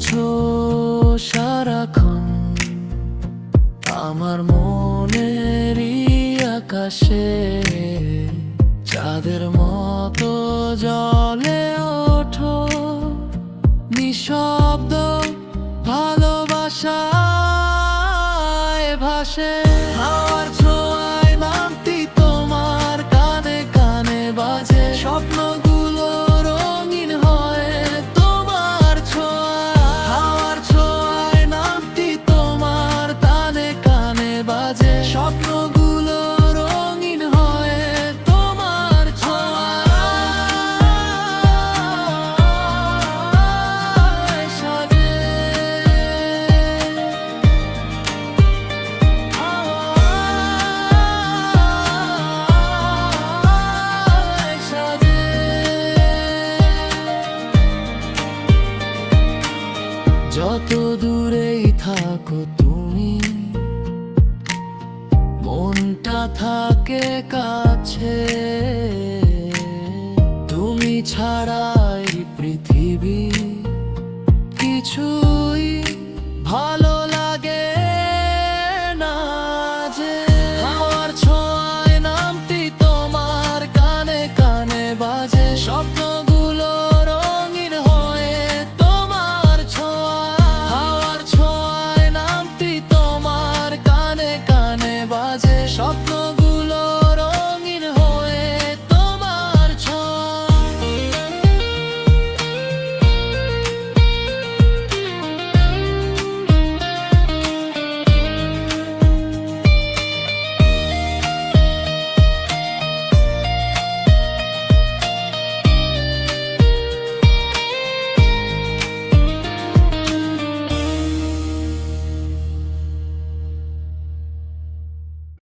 আছো সারাক্ষণ। আমার মনের আকাশে চাঁদের মতো জলে ওঠো। নিঃশব্দ ভালোবাসায় ভাসে। যত দূরেই থাকো তুমি মনটা থাকে কাছে। তুমি ছাড়াই পৃথিবী কিছুই ভালো